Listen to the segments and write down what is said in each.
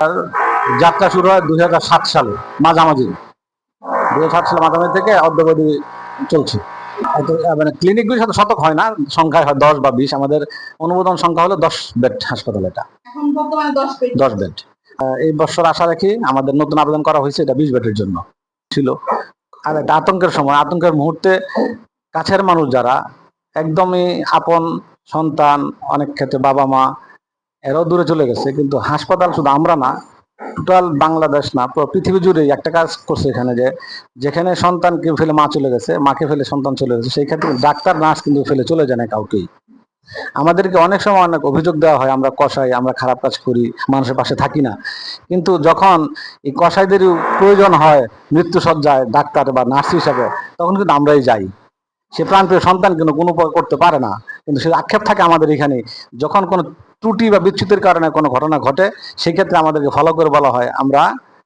আর যাত্রা শুরু হয় দুই হাজার সাত সালে মাঝামাঝি। দুই হাজার সাত সালে মাঝামাঝি থেকে অদ্যবধি চলছে। মানে ক্লিনিকগুলি সাথে শতক হয় না সংখ্যায় হয় দশ বা বিশ। আমাদের অনুমোদন সংখ্যা হলো দশ বেড হাসপাতাল এটা। দশ বেড। এই বছর আশা রাখি আমাদের নতুন আবেদন করা হয়েছে এটা বিশ বেডের জন্য। ছিল। আর একটা আতঙ্কের সময় আতঙ্কের মুহূর্তে কাছের মানুষ যারা একদমই আপন সন্তান অনেক ক্ষেত্রে বাবা মা এরাও দূরে চলে গেছে, কিন্তু হাসপাতাল শুধু আমরা না, টোটাল বাংলাদেশ না, পুরো পৃথিবী জুড়ে একটা কাজ করছে এখানে যে, যেখানে সন্তানকে ফেলে মা চলে গেছে, মাকে ফেলে সন্তান চলে গেছে, সেই ক্ষেত্রে ডাক্তার, নার্স কিন্তু ফেলে চলে যায় না কাউকেই। আমাদেরকে অনেক সময় অনেক অভিযোগ দেওয়া হয়, আমরা কষাই আমরা খারাপ কাজ করি, মানুষের পাশে থাকি না। কিন্তু যখন এই কষাইদেরই প্রয়োজন হয় মৃত্যু সজ্জায় ডাক্তার বা নার্স হিসাবে, তখন কিন্তু আমরাই যাই। সে প্রাণপ্রিয় সন্তান কিন্তু কোনো করতে পারে না, কিন্তু সে আক্ষেপ থাকে আমাদের এখানে, যখন কোনো ত্রুটি বা বিচ্যুতির কারণে কোনো ঘটনা ঘটে, সেক্ষেত্রে আমাদেরকে ফলো করে বলা হয়। আমরা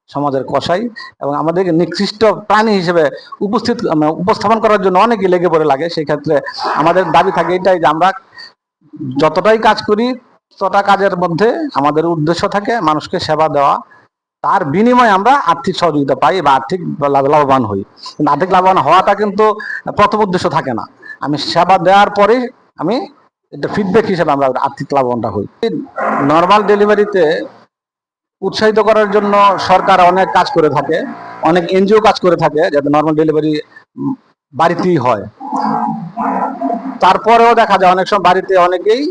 সমাজের কষাই এবং আমাদেরকে নিকৃষ্ট প্রাণী হিসেবে উপস্থিত মানে উপস্থাপন করার জন্য অনেকে লেগে পড়ে লাগে। সেই ক্ষেত্রে আমাদের দাবি থাকে এটাই যে আমরা যতটাই কাজ করি, ততটা কাজের মধ্যে আমাদের উদ্দেশ্য থাকে মানুষকে সেবা দেওয়া। তার বিনিময়ে আমরা আর্থিক সহযোগিতা পাই বা আর্থিক লাভবান হই। কিন্তু আর্থিক লাভবান হওয়াটা কিন্তু প্রথম উদ্দেশ্য থাকে না। আমি সেবা দেওয়ার পরে আমি এটা ফিডব্যাক হিসেবে আমরা আর্থিক লাভবানটা হই। নর্মাল ডেলিভারিতে উৎসাহিত করার জন্য সরকার অনেক কাজ করে থাকে, অনেক এনজিও কাজ করে থাকে যাতে নর্মাল ডেলিভারি বাড়িতেই হয়। তারপরেও দেখা যায় অনেক সময় বাড়িতে অনেকেই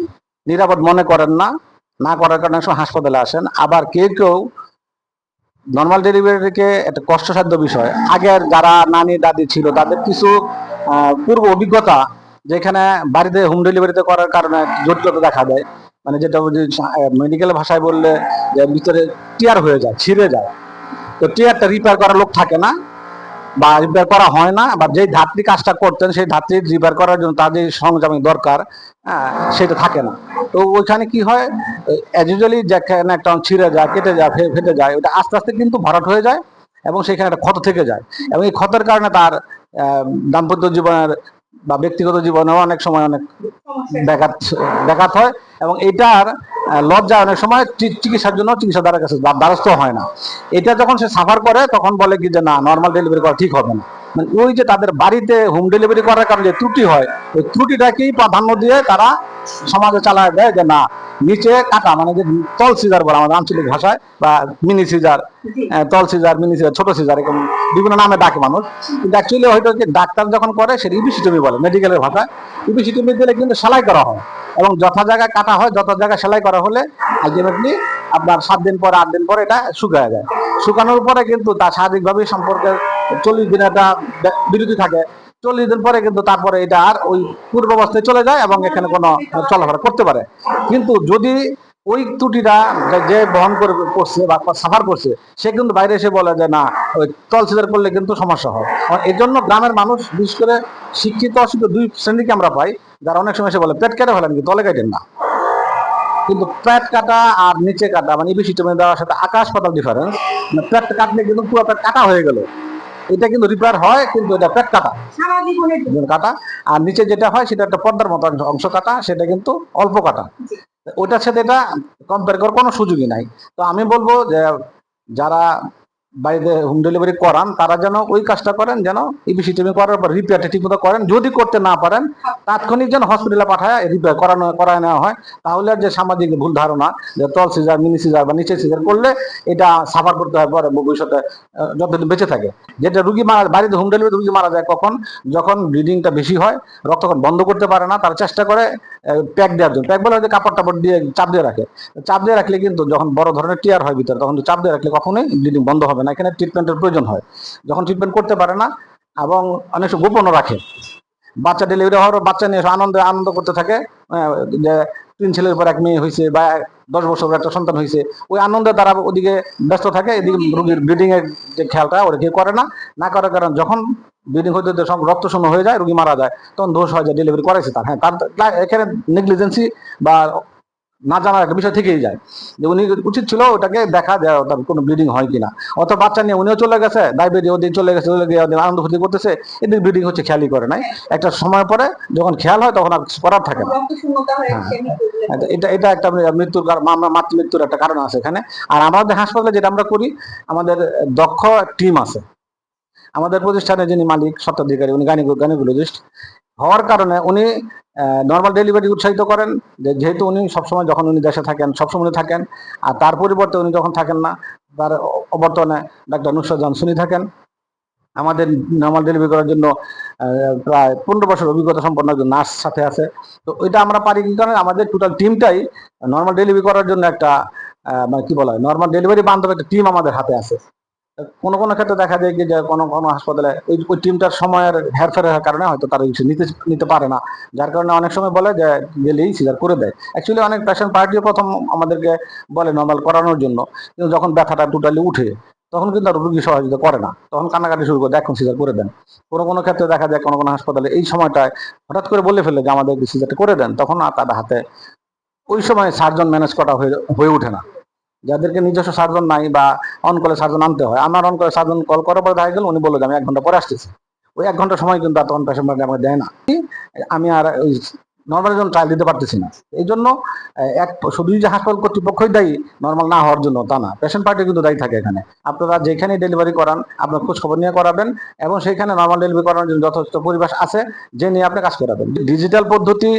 নিরাপদ মনে করেন না না করার কারণে সময় হাসপাতালে আসেন। আবার কেউ কেউ নর্মাল ডেলিভারিকে একটা কষ্টসাধ্য বিষয়, আগের যারা নানি দাদি ছিল তাদের কিছু পূর্ব অভিজ্ঞতা যেখানে বাড়িতে হোম ডেলিভারিতে করার কারণে জটিলতা দেখা দেয়। মানে যেটা মেডিকেল ভাষায় বললে যে ভিতরে টিয়ার হয়ে যায় ছিঁড়ে যায়। তো টিয়ারটা রিপেয়ার করার লোক থাকে না বা রিপেয়ার করা হয় না বা যেই ধাত্রী কাজটা করতেন সেই ধাত্রী রিপেয়ার করার জন্য তার যে দরকার হ্যাঁ, সেটা থাকে না। তো ওইখানে কি হয় অ্যাজ ইউজুয়ালি যেখানে একটা ছিঁড়ে যায় কেটে যায় ফেটে যায় ওটা আস্তে আস্তে কিন্তু ভরাট হয়ে যায় এবং সেখানে একটা ক্ষত থেকে যায়। এবং এই ক্ষতের কারণে তার দাম্পত্য জীবনের বা ব্যক্তিগত জীবনেও অনেক সময় অনেক ব্যাঘাত ব্যাঘাত হয় এবং এটার লজ্জা অনেক সময় চিকিৎসার জন্য চিকিৎসা দ্বারা কাছে দ্বারস্থ হয় না। এটা যখন সে সাফার করে, তখন বলে কি যে, না নর্মাল ডেলিভারি করা ঠিক হবে না। মানে ওই যে তাদের বাড়িতে হোম ডেলিভারি করার কারণে যে ত্রুটি হয়, ওই ত্রুটিটাকেই প্রাধান্য দিয়ে তারা সমাজে চালায় দেয় যে, না নিচে কাটা মানে যে তল সিজার বলে আমাদের আঞ্চলিক ভাষায় বা মিনি সিজার তল সিজার মিনি সিজার ছোট সিজার এরকম বিভিন্ন নামে ডাকে মানুষ। কিন্তু অ্যাকচুয়ালি হয়তো ডাক্তার যখন করে সেটা ইবিসিটমি বলে মেডিকেলের ভাষায়। ইবিসিটমি দিলে কিন্তু সেলাই করা হয়। এবং যথা জায়গায় কাটা হয় যত জায়গায় সেলাই করা হলে আলটিমেটলি আপনার সাত দিন পরে আট দিন পরে এটা শুকায় যায়। শুকানোর পরে কিন্তু তার শারীরিকভাবে সম্পর্কে চল্লিশ দিন একটা বিরতি থাকে। চল্লিশ দিন পরে কিন্তু তারপরে এটা আর ওই পূর্ব অবস্থায় চলে যায় এবং এখানে কোনো চলাফেরা করতে পারে। কিন্তু যদি ওই ত্রুটিটা যে- বহন করে করছে বা সাফার করছে, সে কিন্তু বাইরে এসে বলে যে, না, ওই তল সিজার করলে কিন্তু সমস্যা হয়। আর এই জন্য গ্রামের মানুষ, বিশেষ করে শিক্ষিত, অশিক্ষিত দুই শ্রেণীকে আমরা পাই, যারা অনেক সময় এসে বলে, পেট কেটে ফেলেন কি? তলে কাটেন না। কিন্তু পেট কাটা আর নিচে কাটা মানে বেশি তুমি দেওয়ার সাথে আকাশ পাতাল ডিফারেন্স পেট কাটলে কিন্তু পুরো পেট কাটা হয়ে গেল। এটা কিন্তু রিপেয়ার হয় কিন্তু এটা পেট কাটা। কাটা। আর নিচে যেটা হয় সেটা একটা পর্দার মতো অংশ- অংশ কাটা সেটা কিন্তু অল্প কাটা। ওটার সাথে এটা কম্পেয়ার করার কোনো সুযোগই নাই। তো আমি বলব যে যারা বাড়িতে হোম ডেলিভারি করান, তারা যেন ওই কাজটা করেন, যেন ইবিসিটিমি করার পর রিপেয়ারটা ঠিক মতো করেন। যদি করতে না পারেন, তাৎক্ষণিক যেন হসপিটালে পাঠায় রিপেয়ার করানো, করায় নেওয়া হয়। তাহলে আর যে সামাজিক ভুল ধারণা, যে তল সিজার মিনি সিজার বা নিচে সিজার করলে এটা সাফার করতে হয়, পরে ভবিষ্যতে যতদিন বেঁচে থাকে। যেটা রুগী মারা, বাড়িতে হোম ডেলিভারি রুগী মারা যায় কখন, যখন ব্লিডিংটা বেশি হয় রক্তক্ষরণ বন্ধ করতে পারে না, তারা চেষ্টা করে প্যাক দেওয়ার জন্য। প্যাক বলে যে কাপড় টাপড় দিয়ে চাপ দিয়ে রাখে। চাপ দিয়ে রাখলে কিন্তু যখন বড় ধরনের টিয়ার হয় ভিতরে, তখন চাপ দিয়ে রাখলে কখনোই ব্লিডিং বন্ধ হবে না। এখানে ট্রিটমেন্টের প্রয়োজন হয়। যখন ট্রিটমেন্ট করতে পারে না এবং অনেক গোপনও রাখে। বাচ্চা ডেলিভারি হওয়ার বাচ্চা নিয়ে আনন্দ আনন্দ করতে থাকে যে তিন ছেলের পর এক মেয়ে হয়েছে বা দশ বছর একটা সন্তান হয়েছে ওই আনন্দে তারা ওদিকে ব্যস্ত থাকে, এদিকে রুগীর ব্লিডিং এর যে খেয়ালটা ওরা কেউ করে না। না করার কারণ যখন ব্লিডিং হতে হতে সব রক্ত শূন্য হয়ে যায়, রুগী মারা যায়, তখন দোষ হয় যে ডেলিভারি করাইছে তার। হ্যাঁ তার এখানে নেগলিজেন্সি বা না জানার একটা বিষয় থেকেই যায়। যে উনি উচিত ছিল ওটাকে দেখা যে তার কোনো ব্লিডিং হয় কিনা। অত বাচ্চা নিয়ে উনিও চলে গেছে ডায়াবেটিস ওদিক চলে গেছে, চলে গিয়ে ওদিক আনন্দ ফুর্তি করতেছে এদিক ব্লিডিং হচ্ছে খেয়ালই করে নাই। একটা সময় পরে যখন খেয়াল হয় তখন আর করার থাকে না। হয়ে হ্যাঁ। এটা এটা একটা মৃত্যুর মাতৃ মৃত্যুর একটা কারণ আছে এখানে। আর আমাদের হাসপাতালে যেটা আমরা করি, আমাদের দক্ষ টিম আছে। আমাদের প্রতিষ্ঠানে যিনি মালিক, স্বত্বাধিকারী, উনি গানি গাইনোকোলজিস্ট হওয়ার কারণে উনি নর্মাল ডেলিভারি উৎসাহিত করেন। যে যেহেতু উনি সবসময় যখন উনি দেশে থাকেন, সবসময় উনি থাকেন। আর তার পরিবর্তে উনি যখন থাকেন না, তার অ- অবর্তমানে ডাক্তার নুসরাত জাহান সুনি থাকেন। আমাদের নর্মাল ডেলিভারি করার জন্য প্রায় পনেরো বছর অভিজ্ঞতা সম্পন্ন একজন নার্স সাথে আছে। তো ওইটা আমরা পারি কি কারণে? আমাদের টোটাল টিমটাই নর্মাল ডেলিভারি করার জন্য একটা মানে কি বলা হয়? নর্মাল ডেলিভারি বান্ধব একটা টিম আমাদের হাতে আছে। কোনো কোনো ক্ষেত্রে দেখা যায় যে কোনো কোনো হাসপাতালে ওই ওই টিমটার সময়ের হেরফেরের কারণে হয়তো তারা কিছু নিতে নিতে পারে না। যার কারণে অনেক সময় বলে যে গেলেই সিজার করে দেয়। অ্যাকচুয়ালি অনেক পেশেন্ট পার্টিও প্রথম আমাদেরকে বলে নর্মাল করানোর জন্য। কিন্তু যখন ব্যথাটা টোটালি উঠে, তখন কিন্তু আর রুগী সহযোগিতা করে না। তখন কান্নাকাটি শুরু করে দেখুন সিজার করে দেন। কোনো কোনো ক্ষেত্রে দেখা যায় কোনো কোনো হাসপাতালে এই সময়টায় হঠাৎ করে বলে ফেলে যে আমাদের সিজারটা করে দেন। তখন আর তাদের হাতে ওই সময় সার্জন ম্যানেজ করা হয়ে হয়ে ওঠে না। যাদেরকে নিজস্ব সার্জন নাই বা অনকলে সার্জন আনতে হয়, আমার অনকলে সার্জন কল করার পরে দেখা গেল উনি বলল যে আমি এক ঘণ্টা পরে আসতেছি। ওই এক ঘণ্টা সময় কিন্তু তখন পেশেন্ট আমাকে দেয় না। আমি আর ওই নর্মাল জন্য ট্রায়াল দিতে পারতেছি না। এই জন্য এক শুধুই যে হাসপাতাল কর্তৃপক্ষই দায়ী নর্মাল না হওয়ার জন্য তা না। পেশেন্ট পার্টি কিন্তু দায়ী থাকে এখানে। আপনারা যেখানে ডেলিভারি করান, আপনার খোঁজ খবর নিয়ে করাবেন এবং সেখানে নর্মাল ডেলিভারি করানোর জন্য যথেষ্ট পরিবেশ আছে, যে নিয়ে আপনি কাজ করাবেন। ডিজিটাল পদ্ধতি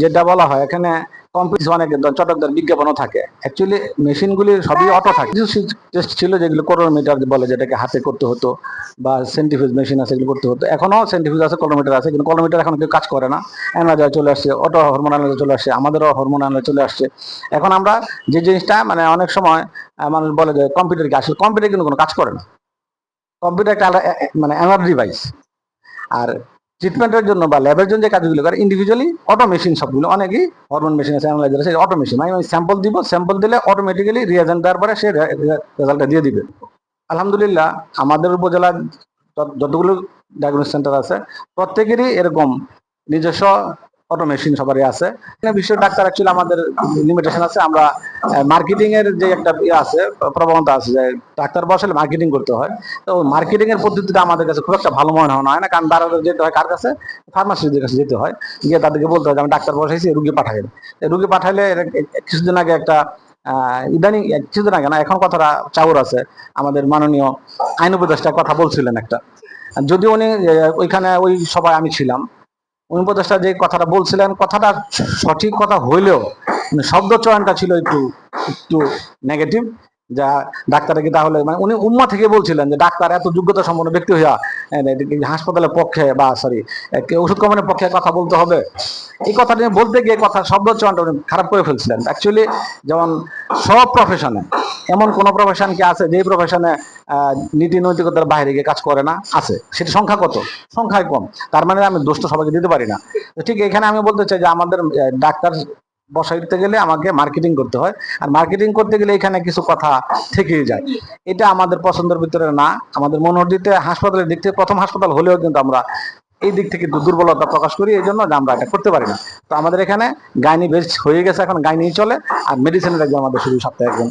যেটা বলা হয়, এখানে কম্পিউটার অনেক চটকদার বিজ্ঞাপনও থাকে। অ্যাকচুয়ালি মেশিনগুলি সবই অটো থাকে। কিছু টেস্ট ছিল যেগুলো করোনোমিটার বলে, যেটাকে হাতে করতে হতো, বা সেন্টিফিউজ মেশিন আছে এগুলো করতে হতো। এখনও সেন্টিফিউজ আছে কলোমিটার আছে, কিন্তু কলোমিটার এখন কেউ কাজ করে না। অ্যানালাইজার চলে আসছে অটো হরমোন অ্যানালাইজার চলে আসছে, আমাদেরও হরমোন অ্যানালাইজার চলে আসছে। এখন আমরা যে জিনিসটা মানে অনেক সময় মানুষ বলে যে কম্পিউটার কি, আসলে কম্পিউটার কিন্তু কোনো কাজ করে না। কম্পিউটার একটা মানে অ্যানার ডিভাইস আর ট্রিটমেন্টের জন্য বা ল্যাবের জন্য যে কাজগুলো করে ইন্ডিভিজুয়ালি অটো মেশিন সবগুলো, অনেকেই হরমোন মেশিন আছে অ্যানালাইজার আছে অটো মেশিন আমি স্যাম্পল দিব স্যাম্পল দিলে অটোমেটিক্যালি রিয়াজেন্ট দেওয়ার পরে সে রেজাল্টটা দিয়ে দিবে। আলহামদুলিল্লাহ, আমাদের উপজেলার যতগুলো ডায়াগনোস সেন্টার আছে, প্রত্যেকেরই এরকম নিজস্ব অটো মেশিন সবারই আছে। বিশ্ব ডাক্তার অ্যাকচুয়ালি আমাদের লিমিটেশন আছে, আমরা মার্কেটিং এর যে একটা ইয়ে আছে, প্রবণতা আছে যে ডাক্তার বসালে মার্কেটিং করতে হয়। তো মার্কেটিং এর পদ্ধতিটা আমাদের কাছে খুব একটা ভালো মনে হয় না কারণ তারা যেতে হয় কার কাছে? ফার্মাসিস্টের কাছে যেতে হয়। গিয়ে তাদেরকে বলতে হয় যে, আমি ডাক্তার বসাইছি, রুগী পাঠাই রুগী পাঠাইলে কিছুদিন আগে একটা ইদানিং কিছুদিন আগে না, এখন কথাটা চাউর আছে। আমাদের মাননীয় আইন উপদেষ্টা কথা বলছিলেন একটা। যদিও উনি ওইখানে ওই সবাই আমি ছিলাম উপদেষ্টা যে কথাটা বলছিলেন, কথাটা সঠিক কথা হইলেও মানে শব্দ চয়নটা ছিল একটু একটু নেগেটিভ যা ডাক্তারকে তাহলে মানে উনি উম্মা থেকে বলছিলেন যে, ডাক্তার, এত যোগ্যতা সম্পন্ন ব্যক্তি হইয়া হাসপাতালের পক্ষে বা সরি ওষুধ কমানোর পক্ষে কথা বলতে হবে? এই কথাটা বলতে গিয়ে কথা শব্দ চয়নটা উনি খারাপ করে ফেলছিলেন। অ্যাকচুয়ালি যেমন সব প্রফেশনে এমন কোন প্রফেশন কি আছে যে প্রফেশনে নীতি নৈতিকতার বাইরে গিয়ে কাজ করে না? আছে। সেটা সংখ্যা কত? সংখ্যায় কম। তার মানে আমি দোষ তো সবাইকে দিতে পারি না। ঠিক এখানে আমি বলতে চাই যে, আমাদের ডাক্তার বসাইতে গেলে আমাকে মার্কেটিং করতে হয়। আর মার্কেটিং করতে গেলে এখানে কিছু কথা থেকেই যায়। এটা আমাদের পছন্দের ভিতরে না। আমাদের মনোহরদিতে হাসপাতালের দিক থেকে প্রথম হাসপাতাল হলেও কিন্তু আমরা এই দিক থেকে দুর্বলতা প্রকাশ করি, এই জন্য যে আমরা এটা করতে পারি না। তো আমাদের এখানে গাইনি বেশ হয়ে গেছে এখন গাইনি চলে। আর মেডিসিনের একজন আমাদের শুধু সপ্তাহে একজন।